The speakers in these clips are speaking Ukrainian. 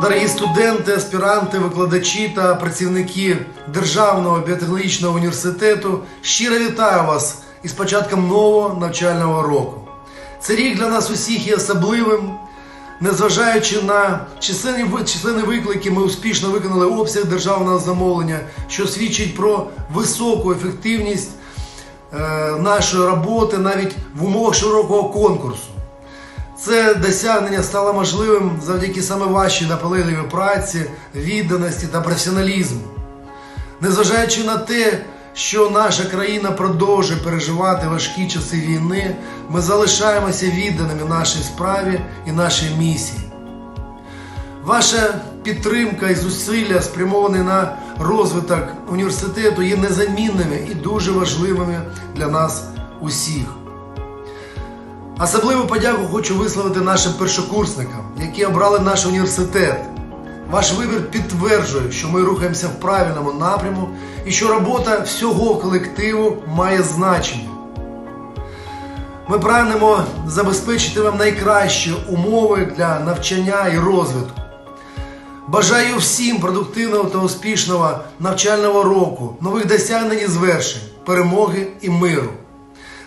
Дорогі студенти, аспіранти, викладачі та працівники Державного біотехнологічного університету, щиро вітаю вас із початком нового навчального року. Цей рік для нас усіх є особливим. Незважаючи на численні, численні виклики, ми успішно виконали обсяг державного замовлення, що свідчить про високу ефективність е, нашої роботи навіть в умовах широкого конкурсу. Це досягнення стало можливим завдяки саме вашій наполегливій праці, відданості та професіоналізму. Незважаючи на те, що наша країна продовжує переживати важкі часи війни, ми залишаємося відданими нашій справі і нашій місії. Ваша підтримка і зусилля, спрямовані на розвиток університету, є незамінними і дуже важливими для нас усіх. Особливу подяку хочу висловити нашим першокурсникам, які обрали наш університет. Ваш вибір підтверджує, що ми рухаємося в правильному напряму і що робота всього колективу має значення. Ми прагнемо забезпечити вам найкращі умови для навчання і розвитку. Бажаю всім продуктивного та успішного навчального року, нових досягнень і звершень, перемоги і миру.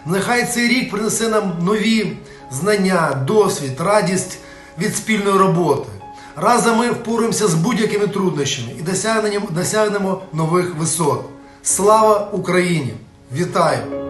Нехай цей рік принесе нам нові знання, досвід, радість від спільної роботи. Разом ми впораємося з будь-якими труднощами і досягнемо, нових висот. Слава Україні! Вітаю!